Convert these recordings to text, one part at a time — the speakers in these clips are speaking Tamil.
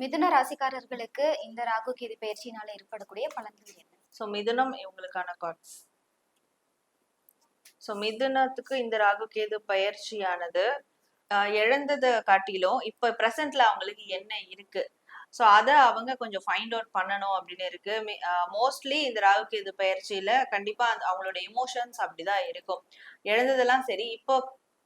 மிதுன ராசிக்காரர்களுக்கு இந்த ராகு கேது பயிற்சியினால ஏற்படக்கூடிய பலன்கள் என்ன? ஸோ மிதுனம் இவங்களுக்கான கார்ட்ஸ் ஸோ மிதுனத்துக்கு இந்த ராகு கேது பயிற்சியானது ஆஹ் இழந்ததை காட்டிலும் இப்போ ப்ரெசென்ட்ல அவங்களுக்கு என்ன இருக்கு? ஸோ அதை அவங்க கொஞ்சம் ஃபைண்ட் அவுட் பண்ணணும் அப்படின்னு இருக்கு. மோஸ்ட்லி இந்த ராகு கேது பயிற்சியில கண்டிப்பா அந்த அவங்களோட எமோஷன்ஸ் அப்படிதான் இருக்கும். இழந்ததெல்லாம் சரி இப்போ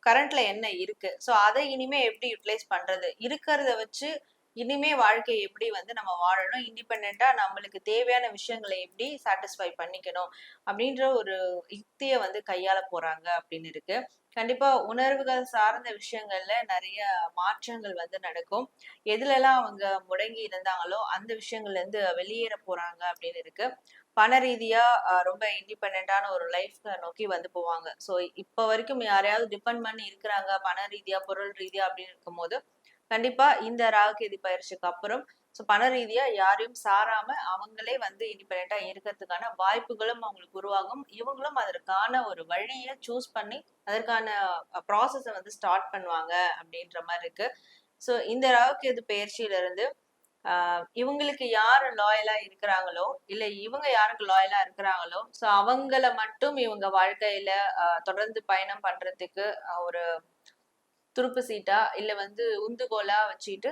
கரண்ட்ல என்ன இருக்கு? ஸோ அதை இனிமே எப்படி யூட்டிலைஸ் பண்றது? இருக்கிறத வச்சு இனிமே வாழ்க்கையை எப்படி வந்து நம்ம வாழணும்? இண்டிபெண்டா நம்மளுக்கு தேவையான விஷயங்களை எப்படி சாட்டிஸ்ஃபை பண்ணிக்கணும்? அப்படின்ற ஒரு யுக்தியை வந்து கையாள போறாங்க அப்படின்னு இருக்கு. கண்டிப்பா உணர்வுகள் சார்ந்த விஷயங்கள்ல நிறைய மாற்றங்கள் வந்து நடக்கும். எதுலெல்லாம் அவங்க முடங்கி இருந்தாங்களோ அந்த விஷயங்கள்ல இருந்து வெளியேற போறாங்க அப்படின்னு இருக்கு. பண ரீதியா ரொம்ப இண்டிபெண்டான ஒரு லைஃப் நோக்கி வந்து போவாங்க. ஸோ இப்போ வரைக்கும் யாரையாவது டிபெண்ட் பண்ணி இருக்கிறாங்க பண ரீதியா பொருள் ரீதியா அப்படின்னு இருக்கும்போது கண்டிப்பா இந்த ராகுகேதி பயிற்சிக்கு அப்புறம் ஸோ பண ரீதியா யாரையும் சாராம அவங்களே வந்து இண்டிபெண்டா இருக்கிறதுக்கான வாய்ப்புகளும் அவங்களுக்கு உருவாகும். இவங்களும் அதற்கான ஒரு வழியை சூஸ் பண்ணி அதற்கான ப்ராசஸை வந்து ஸ்டார்ட் பண்ணுவாங்க அப்படின்ற மாதிரி இருக்கு. ஸோ இந்த ராகுகேது பயிற்சியில இருந்து ஆஹ் இவங்களுக்கு யாரு லாயலா இருக்கிறாங்களோ இல்ல இவங்க யாருக்கு லாயலா இருக்கிறாங்களோ ஸோ அவங்கள மட்டும் இவங்க வாழ்க்கையில ஆஹ் தொடர்ந்து பயணம் பண்றதுக்கு ஒரு துருப்பு சீட்டா இல்ல வந்து உந்துகோலா வச்சுட்டு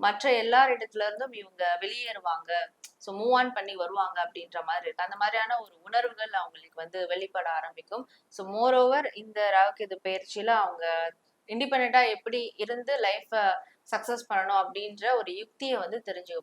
மற்ற எல்லார் இடத்துல இருந்தும் இவங்க வெளியேறுவாங்க. ஸோ மூவ் ஆன் பண்ணி வருவாங்க அப்படின்ற மாதிரி இருக்கு. அந்த மாதிரியான ஒரு உணர்வுகள் அவங்களுக்கு வந்து வெளிப்பட ஆரம்பிக்கும். ஸோ மோர் ஓவர் இந்த ராகுகேது பயிற்சியில அவங்க இண்டிபெண்டா எப்படி இருந்து லைஃப்பை சக்சஸ் பண்ணணும் அப்படின்ற ஒரு யுக்தியை வந்து தெரிஞ்சுக்க